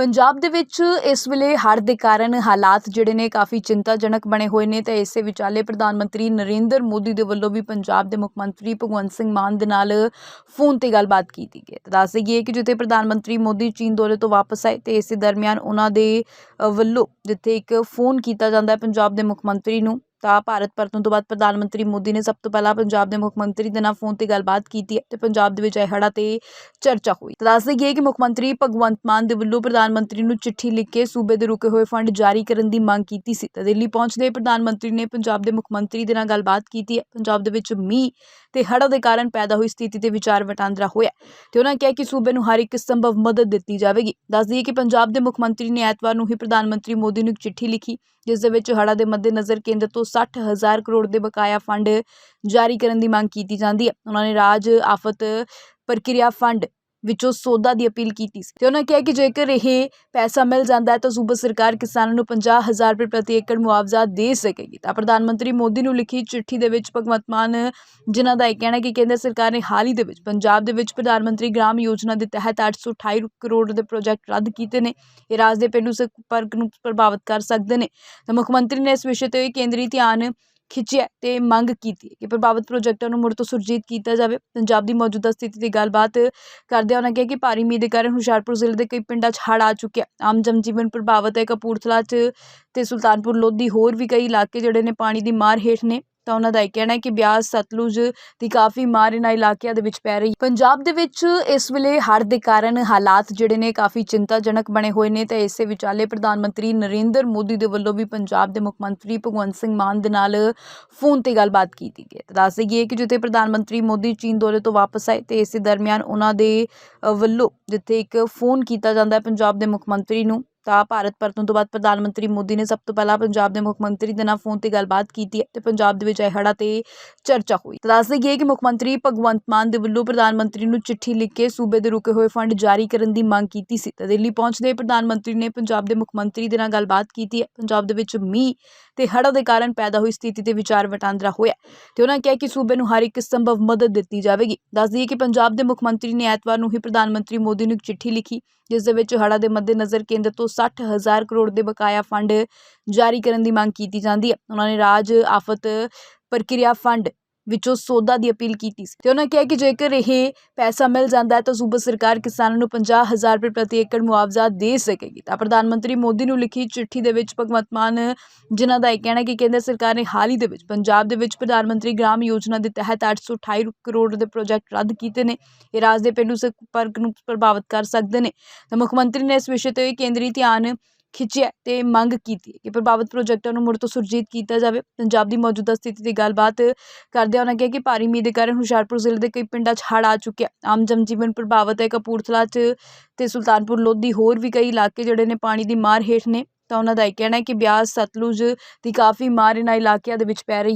ਪੰਜਾਬ ਦੇ ਵਿੱਚ ਇਸ ਵੇਲੇ ਹੜ੍ਹ ਦੇ ਕਾਰਨ ਹਾਲਾਤ ਜਿਹੜੇ ਨੇ ਕਾਫੀ ਚਿੰਤਾਜਨਕ ਬਣੇ ਹੋਏ ਨੇ ਤੇ ਇਸੇ ਵਿਚਾਲੇ ਪ੍ਰਧਾਨ ਮੰਤਰੀ ਨਰਿੰਦਰ ਮੋਦੀ ਦੇ ਵੱਲੋਂ ਵੀ ਪੰਜਾਬ ਦੇ ਮੁੱਖ ਮੰਤਰੀ ਭਗਵੰਤ ਸਿੰਘ ਮਾਨ ਦੇ ਨਾਲ ਫੋਨ ਤੇ ਗੱਲਬਾਤ ਕੀਤੀ ਗਈ ਤੇ ਦੱਸ ਦਈਏ ਕਿ ਜਿੱਥੇ ਪ੍ਰਧਾਨ ਮੰਤਰੀ ਮੋਦੀ ਚੀਨ ਦੌਰੇ ਤੋਂ ਵਾਪਸ ਆਏ ਤੇ ਇਸੇ ਦਰਮਿਆਨ ਉਹਨਾਂ ਦੇ ਵੱਲੋਂ ਜਿੱਥੇ ਇੱਕ ਫੋਨ ਕੀਤਾ ਜਾਂਦਾ ਹੈ, ਪੰਜਾਬ ਦੇ ਮੁੱਖ ਮੰਤਰੀ ਨੂੰ ਤਾਂ ਭਾਰਤ ਪਰਤਣ ਤੋਂ ਬਾਅਦ ਪ੍ਰਧਾਨ ਮੰਤਰੀ ਮੋਦੀ ਨੇ ਸਭ ਤੋਂ ਪਹਿਲਾਂ ਪੰਜਾਬ ਦੇ ਮੁੱਖ ਮੰਤਰੀ ਦੇ ਨਾਲ ਫੋਨ ਤੇ ਗੱਲਬਾਤ ਕੀਤੀ ਹੈ ਤੇ ਪੰਜਾਬ ਦੇ ਵਿੱਚ ਆਏ ਹੜ੍ਹਾਂ ਤੇ ਚਰਚਾ ਹੋਈ। ਤਾਂ ਦੱਸ ਦਈਏ ਕਿ ਮੁੱਖ ਮੰਤਰੀ ਭਗਵੰਤ ਮਾਨ ਦੇ ਵੱਲੋਂ ਪ੍ਰਧਾਨ ਮੰਤਰੀ ਨੂੰ ਚਿੱਠੀ ਲਿਖ ਕੇ ਸੂਬੇ ਦੇ ਰੁਕੇ ਹੋਏ ਫੰਡ ਜਾਰੀ ਕਰਨ ਦੀ ਮੰਗ ਕੀਤੀ ਸੀ। ਤਾਂ ਦਿੱਲੀ ਪਹੁੰਚਦੇ ਪ੍ਰਧਾਨ ਮੰਤਰੀ ਨੇ ਪੰਜਾਬ ਦੇ ਮੁੱਖ ਮੰਤਰੀ ਦੇ ਨਾਲ ਗੱਲਬਾਤ ਕੀਤੀ ਹੈ। ਪੰਜਾਬ ਦੇ ਵਿੱਚ ਮੀਂਹ ਤੇ ਹੜ੍ਹਾਂ ਦੇ ਕਾਰਨ ਪੈਦਾ ਹੋਈ ਸਥਿਤੀ ਤੇ ਵਿਚਾਰ ਵਟਾਂਦਰਾ ਹੋਇਆ ਤੇ ਉਹਨਾਂ ਕਿਹਾ ਕਿ ਸੂਬੇ ਨੂੰ ਹਰ ਇੱਕ ਸੰਭਵ ਮਦਦ ਦਿੱਤੀ ਜਾਵੇਗੀ। ਦੱਸ ਦਈਏ ਕਿ ਪੰਜਾਬ ਦੇ ਮੁੱਖ ਮੰਤਰੀ ਨੇ ਐਤਵਾਰ ਨੂੰ ਹੀ ਪ੍ਰਧਾਨ ਮੰਤਰੀ ਮੋਦੀ ਨੂੰ ਇੱਕ ਚਿੱਠੀ ਲਿਖੀ, ਜਿਸ ਦੇ ਵਿੱਚ ਹੜ੍ਹਾਂ ਦੇ ਮੱਦੇਨਜ਼ਰ ਕੇਂਦਰ ਤੋਂ ਸੱਠ ਹਜ਼ਾਰ ਕਰੋੜ ਦੇ ਬਕਾਇਆ ਫੰਡ ਜਾਰੀ ਕਰਨ ਦੀ ਮੰਗ ਕੀਤੀ ਜਾਂਦੀ ਹੈ। ਉਹਨਾਂ ਨੇ ਰਾਜ ਆਫਤ ਪ੍ਰਕਿਰਿਆ ਫੰਡ ਵਿੱਚੋਂ ਸੌਦਾ ਦੀ ਅਪੀਲ ਕੀਤੀ ਸੀ। ਤੇ ਉਹਨਾਂ ਕਿਹਾ ਕਿ ਜੇਕਰ ਇਹ ਪੈਸਾ ਮਿਲ ਜਾਂਦਾ ਹੈ ਤਾਂ ਸੂਬਾ ਸਰਕਾਰ ਕਿਸਾਨਾਂ ਨੂੰ 50000 ਰੁਪਏ ਪ੍ਰਤੀ ਏਕੜ ਮੁਆਵਜ਼ਾ ਦੇ ਸਕੇਗੀ। ਤਾਂ ਪ੍ਰਧਾਨ ਮੰਤਰੀ ਮੋਦੀ ਨੂੰ ਲਿਖੀ ਚਿੱਠੀ ਦੇ ਵਿੱਚ ਭਗਵੰਤ ਮਾਨ, ਜਿਨ੍ਹਾਂ ਦਾ ਇਹ ਕਹਿਣਾ ਕਿ ਕੇਂਦਰ ਸਰਕਾਰ ਨੇ ਹਾਲ ਹੀ ਦੇ ਵਿੱਚ ਪੰਜਾਬ ਦੇ ਵਿੱਚ ਪ੍ਰਧਾਨ ਮੰਤਰੀ ਗ੍ਰਾਮ ਯੋਜਨਾ ਦੇ ਤਹਿਤ 828 ਕਰੋੜ ਦੇ ਪ੍ਰੋਜੈਕਟ ਰੱਦ ਕੀਤੇ ਨੇ। ਇਹ ਰਾਜ ਦੇ ਪੇਂਡੂ ਸੰਪਰਕ ਨੂੰ ਪ੍ਰਭਾਵਿਤ ਕਰ ਸਕਦੇ ਨੇ। ਤਾਂ ਮੁੱਖ ਮੰਤਰੀ ਨੇ ਇਸ ਵਿਸ਼ੇ ਤੇ ਕੇਂਦਰੀ ਧਿਆਨ ਖਿੱਚਿਆ ਅਤੇ ਮੰਗ ਕੀਤੀ ਕਿ ਪ੍ਰਭਾਵਿਤ ਪ੍ਰੋਜੈਕਟਾਂ ਨੂੰ ਮੁੜ ਤੋਂ ਸੁਰਜੀਤ ਕੀਤਾ ਜਾਵੇ। ਪੰਜਾਬ ਦੀ ਮੌਜੂਦਾ ਸਥਿਤੀ ਦੀ ਗੱਲਬਾਤ ਕਰਦਿਆਂ ਉਹਨਾਂ ਕਿਹਾ ਕਿ ਭਾਰੀ ਮੀਂਹ ਦੇ ਕਾਰਨ ਹੁਸ਼ਿਆਰਪੁਰ ਜ਼ਿਲ੍ਹੇ ਦੇ ਕਈ ਪਿੰਡਾਂ 'ਚ ਹੜ੍ਹ ਆ ਚੁੱਕਿਆ ਆਮ ਜਨਜੀਵਨ ਪ੍ਰਭਾਵਿਤ ਹੈ। ਕਪੂਰਥਲਾ 'ਚ ਅਤੇ ਸੁਲਤਾਨਪੁਰ, ਲੋਧੀ ਹੋਰ ਵੀ ਕਈ ਇਲਾਕੇ ਜਿਹੜੇ ਨੇ ਪਾਣੀ ਦੀ ਮਾਰ ਹੇਠ ਨੇ। ਤਾਂ ਉਹਨਾਂ ਦਾ ਇਹ ਕਹਿਣਾ ਹੈ ਕਿ ਬਿਆਸ ਸਤਲੁਜ ਦੀ ਕਾਫੀ ਮਾਰ ਇਹਨਾਂ ਇਲਾਕਿਆਂ ਦੇ ਵਿੱਚ ਪੈ ਰਹੀ ਪੰਜਾਬ ਦੇ ਵਿੱਚ ਇਸ ਵੇਲੇ ਹੜ੍ਹ ਦੇ ਕਾਰਨ ਹਾਲਾਤ ਜਿਹੜੇ ਨੇ ਕਾਫੀ ਚਿੰਤਾਜਨਕ ਬਣੇ ਹੋਏ ਨੇ। ਤੇ ਇਸੇ ਵਿਚਾਲੇ ਪ੍ਰਧਾਨ ਮੰਤਰੀ ਨਰਿੰਦਰ ਮੋਦੀ ਦੇ ਵੱਲੋਂ ਵੀ ਪੰਜਾਬ ਦੇ ਮੁੱਖ ਮੰਤਰੀ ਭਗਵੰਤ ਸਿੰਘ ਮਾਨ ਦੇ ਨਾਲ ਫੋਨ ਤੇ ਗੱਲਬਾਤ ਕੀਤੀ ਗਈ ਤਾਂ ਦੱਸ ਦਈਏ ਕਿ ਜਿੱਥੇ ਪ੍ਰਧਾਨ ਮੰਤਰੀ ਮੋਦੀ ਚੀਨ ਦੌਰੇ ਤੋਂ ਵਾਪਸ ਆਏ, ਤੇ ਇਸੇ ਦਰਮਿਆਨ ਉਹਨਾਂ ਦੇ ਵੱਲੋਂ ਜਿੱਥੇ ਇੱਕ ਫੋਨ ਕੀਤਾ ਜਾਂਦਾ ਹੈ ਪੰਜਾਬ ਦੇ ਮੁੱਖ ਮੰਤਰੀ ਨੂੰ ਤਾਂ ਭਾਰਤ ਪਰਤਣ ਤੋਂ ਬਾਅਦ ਪ੍ਰਧਾਨ ਮੰਤਰੀ ਮੋਦੀ ਨੇ ਸਭ ਤੋਂ ਪਹਿਲਾਂ ਪੰਜਾਬ ਦੇ ਮੁੱਖ ਮੰਤਰੀ ਦੇ ਨਾਲ ਫੋਨ ਤੇ ਗੱਲਬਾਤ ਕੀਤੀ ਹੈ ਤੇ ਪੰਜਾਬ ਦੇ ਵਿੱਚ ਆਏ ਹੜ੍ਹਾਂ ਤੇ ਚਰਚਾ ਹੋਈ। ਤਾਂ ਦੱਸ ਦਈਏ ਕਿ ਮੁੱਖ ਮੰਤਰੀ ਭਗਵੰਤ ਮਾਨ ਦੇ ਵੱਲੋਂ ਪ੍ਰਧਾਨ ਮੰਤਰੀ ਨੂੰ ਚਿੱਠੀ ਲਿਖ ਕੇ ਸੂਬੇ ਦੇ ਰੁਕੇ ਹੋਏ ਫੰਡ ਜਾਰੀ ਕਰਨ ਦੀ ਮੰਗ ਕੀਤੀ ਸੀ। ਤਾਂ ਦਿੱਲੀ ਪਹੁੰਚਦੇ ਪ੍ਰਧਾਨ ਮੰਤਰੀ ਨੇ ਪੰਜਾਬ ਦੇ ਮੁੱਖ ਮੰਤਰੀ ਦੇ ਨਾਲ ਗੱਲਬਾਤ ਕੀਤੀ ਹੈ। ਪੰਜਾਬ ਦੇ ਵਿੱਚ ਮੀਂਹ ਤੇ ਹੜ੍ਹਾਂ ਦੇ ਕਾਰਨ ਪੈਦਾ ਹੋਈ ਸਥਿਤੀ ਤੇ ਵਿਚਾਰ ਵਟਾਂਦਰਾ ਹੋਇਆ ਤੇ ਉਹਨਾਂ ਕਿਹਾ ਕਿ ਸੂਬੇ ਨੂੰ ਹਰ ਇੱਕ ਸੰਭਵ ਮਦਦ ਦਿੱਤੀ ਜਾਵੇਗੀ। ਦੱਸ ਦਈਏ ਕਿ ਪੰਜਾਬ ਦੇ ਮੁੱਖ ਮੰਤਰੀ ਨੇ ਐਤਵਾਰ ਨੂੰ ਹੀ ਪ੍ਰਧਾਨ ਮੰਤਰੀ ਮੋਦੀ ਨੂੰ ਇੱਕ ਚਿੱਠੀ ਲਿਖੀ, ਜਿਸ ਦੇ ਵਿੱਚ ਹੜ੍ਹਾਂ ਦੇ ਮੱਦੇਨਜ਼ਰ ਕੇਂਦਰ ਤੋਂ 60000 ਕਰੋੜ ਦੇ ਬਕਾਇਆ ਫੰਡ ਜਾਰੀ ਕਰਨ ਦੀ ਮੰਗ ਕੀਤੀ ਜਾਂਦੀ ਹੈ। ਉਹਨਾਂ ਨੇ ਰਾਜ ਆਫਤ ਪ੍ਰਕਿਰਿਆ ਫੰਡ ਵਿੱਚੋਂ ਸੋਧਾ ਦੀ ਅਪੀਲ ਕੀਤੀ ਸੀ। ਤੇ ਉਹਨਾਂ ਕਿਹਾ ਕਿ ਜੇਕਰ ਇਹ ਪੈਸਾ ਮਿਲ ਜਾਂਦਾ ਹੈ ਤਾਂ ਸੂਬਾ ਸਰਕਾਰ ਕਿਸਾਨਾਂ ਨੂੰ 50000 ਰੁਪਏ ਪ੍ਰਤੀ ਏਕੜ ਮੁਆਵਜ਼ਾ ਦੇ ਸਕੇਗੀ। ਤਾਂ ਪ੍ਰਧਾਨ ਮੰਤਰੀ ਮੋਦੀ ਨੂੰ ਲਿਖੀ ਚਿੱਠੀ ਦੇ ਵਿੱਚ ਭਗਵੰਤ ਮਾਨ ਜਿਨ੍ਹਾਂ ਦਾ ਇਹ ਕਹਿਣਾ ਕਿ ਕੇਂਦਰ ਸਰਕਾਰ ਨੇ ਹਾਲ ਹੀ ਦੇ ਵਿੱਚ ਪੰਜਾਬ ਦੇ ਵਿੱਚ ਪ੍ਰਧਾਨ ਮੰਤਰੀ ਗ੍ਰਾਮ ਯੋਜਨਾ ਦੇ ਤਹਿਤ 828 ਕਰੋੜ ਦੇ ਪ੍ਰੋਜੈਕਟ ਰੱਦ ਕੀਤੇ ਨੇ। ਇਹ ਰਾਜ ਦੇ ਪੇਂਡੂ ਸੰਪਰਕ ਨੂੰ ਪ੍ਰਭਾਵਿਤ ਕਰ ਸਕਦੇ ਨੇ। ਤਾਂ ਮੁੱਖ ਮੰਤਰੀ ਨੇ ਇਸ ਵਿਸ਼ੇ ਤੇ ਕੇਂਦਰੀ ਧਿਆਨ ਖਿੱਚਿਆ ਅਤੇ ਮੰਗ ਕੀਤੀ ਕਿ ਪ੍ਰਭਾਵਿਤ ਪ੍ਰੋਜੈਕਟਾਂ ਨੂੰ ਮੁੜ ਤੋਂ ਸੁਰਜੀਤ ਕੀਤਾ ਜਾਵੇ। ਪੰਜਾਬ ਦੀ ਮੌਜੂਦਾ ਸਥਿਤੀ ਦੀ ਗੱਲਬਾਤ ਕਰਦਿਆਂ ਉਹਨਾਂ ਕਿਹਾ ਕਿ ਭਾਰੀ ਮੀਂਹ ਦੇ ਕਾਰਨ ਹੁਸ਼ਿਆਰਪੁਰ ਜ਼ਿਲ੍ਹੇ ਦੇ ਕਈ ਪਿੰਡਾਂ 'ਚ ਹੜ੍ਹ ਆ ਚੁੱਕਿਆ। ਆਮ ਜਨਜੀਵਨ ਪ੍ਰਭਾਵਿਤ ਹੈ। ਕਪੂਰਥਲਾ 'ਚ ਅਤੇ ਸੁਲਤਾਨਪੁਰ, ਲੋਧੀ ਹੋਰ ਵੀ ਕਈ ਇਲਾਕੇ ਜਿਹੜੇ ਨੇ ਪਾਣੀ ਦੀ ਮਾਰ ਹੇਠ ਨੇ। ਤਾਂ ਉਹਨਾਂ ਦਾ ਇਹ ਕਹਿਣਾ ਹੈ ਕਿ ਬਿਆਸ, ਸਤਲੁਜ ਦੀ ਕਾਫੀ ਮਾਰ ਇਹਨਾਂ ਇਲਾਕਿਆਂ ਦੇ ਵਿੱਚ ਪੈ ਰਹੀ